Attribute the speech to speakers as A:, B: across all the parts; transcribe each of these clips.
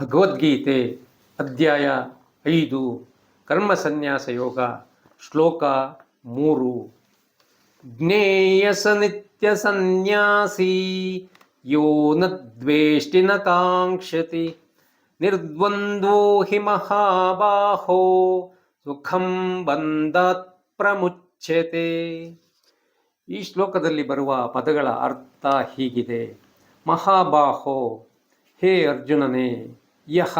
A: ಭಗವದ್ಗೀತೆ ಅಧ್ಯಾಯ ಐದು, ಕರ್ಮ ಸನ್ಯಾಸ ಯೋಗ, ಶ್ಲೋಕ ಮೂರು. ಜ್ಞೇಯಸ ನಿತ್ಯ ಸನ್ಯಾಸಿ, ಯೋ ನ ದ್ವೇಷ್ಟಿ ನ ಕಾಂಕ್ಷತಿ ನಿರ್ದ್ವಂದ್ವೋ ಹಿ ಮಹಾಬಾಹೋ, ಸುಖಂ ಬಂಧಾತ್ ಪ್ರಮುಚ್ಯತೆ. ಈ ಶ್ಲೋಕದಲ್ಲಿ ಬರುವ ಪದಗಳ ಅರ್ಥ ಹೀಗಿದೆ. ಮಹಾಬಾಹೋ, ಹೇ ಅರ್ಜುನನೇ ಯಹ,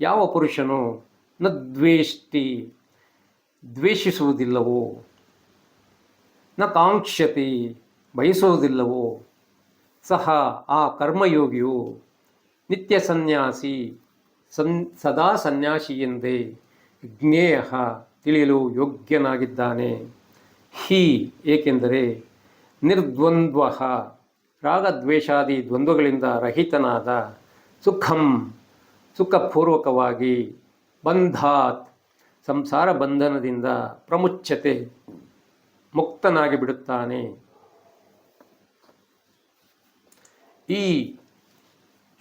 A: ಯಾವ ಪುರುಷನು ನ ದ್ವೇಷ್ಟಿ ದ್ವೇಷಿಸುವುದಿಲ್ಲವೋ? ನ ಕಾಂಕ್ಷತಿ ಬಯಸುವುದಿಲ್ಲವೋ? ಸಹ ಆ ಕರ್ಮಯೋಗಿಯು ನಿತ್ಯ ಸನ್ಯಾಸಿ, ಸನ್, ಸದಾ ಸನ್ಯಾಸಿ ಎಂದೇ ಜ್ಞೇಯ ತಿಳಿಯಲು ಯೋಗ್ಯನಾಗಿದ್ದಾನೆ. ಹಿ ಏಕೆಂದರೆ ನಿರ್ದ್ವಂದ್ವ, ರಾಗದ್ವೇಷಾದಿ ದ್ವಂದ್ವಗಳಿಂದ ರಹಿತನಾದ ಸುಖಂ ಸುಖಪೂರ್ವಕವಾಗಿ ಬಂಧಾತ್, ಸಂಸಾರ ಬಂಧನದಿಂದ ಪ್ರಮುಚ್ಛತೆ ಮುಕ್ತನಾಗಿ ಬಿಡುತ್ತಾನೆ. ಈ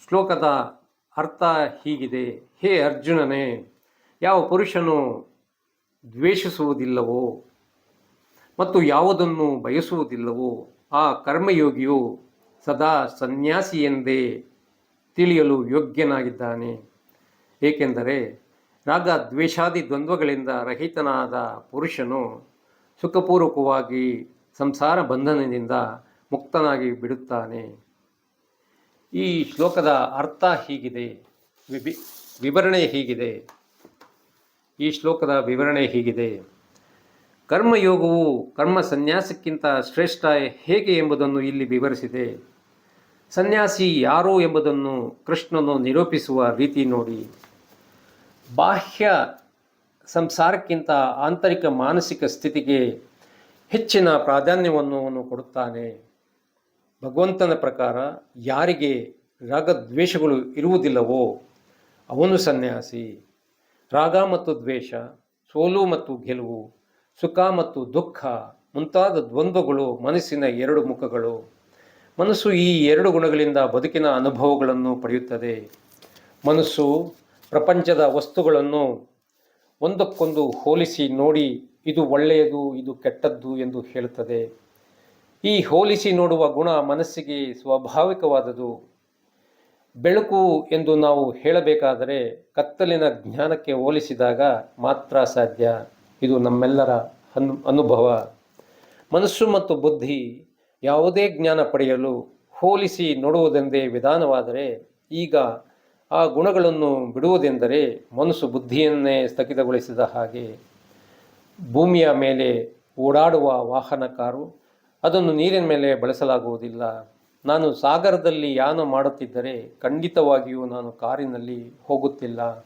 A: ಶ್ಲೋಕದ ಅರ್ಥ ಹೀಗಿದೆ. ಹೇ ಅರ್ಜುನನೇ, ಯಾವ ಪುರುಷನು ದ್ವೇಷಿಸುವುದಿಲ್ಲವೋ ಮತ್ತು ಯಾವುದನ್ನು ಬಯಸುವುದಿಲ್ಲವೋ ಆ ಕರ್ಮಯೋಗಿಯು ಸದಾ ಸನ್ಯಾಸಿ ಎಂದೇ ತಿಳಿಯಲು ಯೋಗ್ಯನಾಗಿದ್ದಾನೆ. ಏಕೆಂದರೆ ರಾಗ ದ್ವೇಷಾದಿ ದ್ವಂದ್ವಗಳಿಂದ ರಹಿತನಾದ ಪುರುಷನು ಸುಖಪೂರ್ವಕವಾಗಿ ಸಂಸಾರ ಬಂಧನದಿಂದ ಮುಕ್ತನಾಗಿ ಬಿಡುತ್ತಾನೆ. ಈ ಶ್ಲೋಕದ ಅರ್ಥ ಹೀಗಿದೆ. ವಿಭಿ ವಿವರಣೆ ಹೀಗಿದೆ. ಈ ಶ್ಲೋಕದ ವಿವರಣೆ ಹೀಗಿದೆ. ಕರ್ಮಯೋಗವು ಕರ್ಮ ಸನ್ಯಾಸಕ್ಕಿಂತ ಶ್ರೇಷ್ಠ ಹೇಗೆ ಎಂಬುದನ್ನು ಇಲ್ಲಿ ವಿವರಿಸಿದೆ. ಸನ್ಯಾಸಿ ಯಾರು ಎಂಬುದನ್ನು ಕೃಷ್ಣನು ನಿರೂಪಿಸುವ ರೀತಿ ನೋಡಿ. ಬಾಹ್ಯ ಸಂಸಾರಕ್ಕಿಂತ ಆಂತರಿಕ ಮಾನಸಿಕ ಸ್ಥಿತಿಗೆ ಹೆಚ್ಚಿನ ಪ್ರಾಧಾನ್ಯವನ್ನು ಅವನು ಕೊಡುತ್ತಾನೆ. ಭಗವಂತನ ಪ್ರಕಾರ ಯಾರಿಗೆ ರಾಗದ್ವೇಷಗಳು ಇರುವುದಿಲ್ಲವೋ ಅವನು ಸನ್ಯಾಸಿ. ರಾಗ ಮತ್ತು ದ್ವೇಷ, ಸೋಲು ಮತ್ತು ಗೆಲುವು, ಸುಖ ಮತ್ತು ದುಃಖ ಮುಂತಾದ ದ್ವಂದ್ವಗಳು ಮನಸ್ಸಿನ ಎರಡು ಮುಖಗಳು. ಮನಸ್ಸು ಈ ಎರಡು ಗುಣಗಳಿಂದ ಬದುಕಿನ ಅನುಭವಗಳನ್ನು ಪಡೆಯುತ್ತದೆ. ಮನಸ್ಸು ಪ್ರಪಂಚದ ವಸ್ತುಗಳನ್ನು ಒಂದಕ್ಕೊಂದು ಹೋಲಿಸಿ ನೋಡಿ, ಇದು ಒಳ್ಳೆಯದು, ಇದು ಕೆಟ್ಟದ್ದು ಎಂದು ಹೇಳುತ್ತದೆ. ಈ ಹೋಲಿಸಿ ನೋಡುವ ಗುಣ ಮನಸ್ಸಿಗೆ ಸ್ವಾಭಾವಿಕವಾದದು ಬೆಳಕು ಎಂದು ನಾವು ಹೇಳಬೇಕಾದರೆ ಕತ್ತಲಿನ ಜ್ಞಾನಕ್ಕೆ ಹೋಲಿಸಿದಾಗ ಮಾತ್ರ ಸಾಧ್ಯ. ಇದು ನಮ್ಮೆಲ್ಲರ ಅನು, ಅನುಭವ. ಮನಸ್ಸು ಮತ್ತು ಬುದ್ಧಿ ಯಾವುದೇ ಜ್ಞಾನ ಪಡೆಯಲು ಹೋಲಿಸಿ ನೋಡುವುದೆಂದೇ ವಿಧಾನವಾದರೆ ಈಗ ಆ ಗುಣಗಳನ್ನು ಬಿಡುವುದೆಂದರೆ ಮನಸ್ಸು ಬುದ್ಧಿಯನ್ನೇ ಸ್ಥಗಿತಗೊಳಿಸಿದ ಹಾಗೆ ಭೂಮಿಯ ಮೇಲೆ ಓಡಾಡುವ ವಾಹನ ಕಾರು, ಅದನ್ನು ನೀರಿನ ಮೇಲೆ ಬಳಸಲಾಗುವುದಿಲ್ಲ. ನಾನು ಸಾಗರದಲ್ಲಿ ಯಾನ ಮಾಡುತ್ತಿದ್ದರೆ ಖಂಡಿತವಾಗಿಯೂ ನಾನು ಕಾರಿನಲ್ಲಿ ಹೋಗುತ್ತಿಲ್ಲ.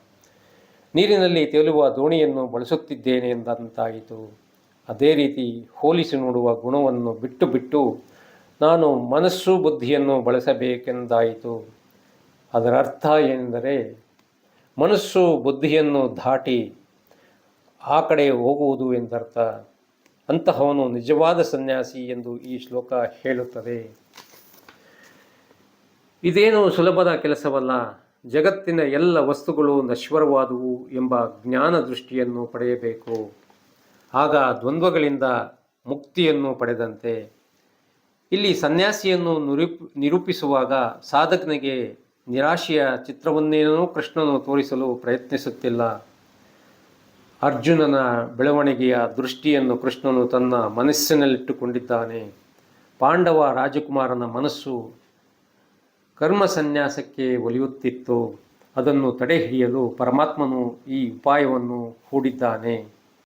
A: ನೀರಿನಲ್ಲಿ ತೇಲುವ ದೋಣಿಯನ್ನು ಬಳಸುತ್ತಿದ್ದೇನೆ ಎಂದಂತಾಯಿತು. ಅದೇ ರೀತಿ ಹೋಲಿಸಿ ನೋಡುವ ಗುಣವನ್ನು ಬಿಟ್ಟು ಬಿಟ್ಟು ನಾನು ಮನಸ್ಸು ಬುದ್ಧಿಯನ್ನು ಬಳಸಬೇಕೆಂದಾಯಿತು. ಅದರ ಅರ್ಥ ಏನೆಂದರೆ ಮನಸ್ಸು ಬುದ್ಧಿಯನ್ನು ದಾಟಿ ಆ ಕಡೆ ಹೋಗುವುದು ಎಂದರ್ಥ. ಅಂತಹವನು ನಿಜವಾದ ಸನ್ಯಾಸಿ ಎಂದು ಈ ಶ್ಲೋಕ ಹೇಳುತ್ತದೆ. ಇದೇನು ಸುಲಭದ ಕೆಲಸವಲ್ಲ. ಜಗತ್ತಿನ ಎಲ್ಲ ವಸ್ತುಗಳು ನಶ್ವರವಾದುವು ಎಂಬ ಜ್ಞಾನ ದೃಷ್ಟಿಯನ್ನು ಪಡೆಯಬೇಕು. ಆಗ ದ್ವಂದ್ವಗಳಿಂದ ಮುಕ್ತಿಯನ್ನು ಪಡೆದಂತೆ ಇಲ್ಲಿ ಸನ್ಯಾಸಿಯನ್ನು ನಿರೂಪ್, ನಿರೂಪಿಸುವಾಗ ಸಾಧಕನಿಗೆ ನಿರಾಶೆಯ ಚಿತ್ರವನ್ನೇನೂ ಕೃಷ್ಣನು ತೋರಿಸಲು ಪ್ರಯತ್ನಿಸುತ್ತಿಲ್ಲ. ಅರ್ಜುನನ ಬೆಳವಣಿಗೆಯ ದೃಷ್ಟಿಯನ್ನು ಕೃಷ್ಣನು ತನ್ನ ಮನಸ್ಸಿನಲ್ಲಿಟ್ಟುಕೊಂಡಿದ್ದಾನೆ. ಪಾಂಡವ ರಾಜಕುಮಾರನ ಮನಸ್ಸು ಕರ್ಮ ಸನ್ಯಾಸಕ್ಕೆ ಒಲಿಯುತ್ತಿತ್ತು. ಅದನ್ನು ತಡೆಹಿಡಿಯಲು ಪರಮಾತ್ಮನು ಈ ಉಪಾಯವನ್ನು ಹೂಡಿದ್ದಾನೆ.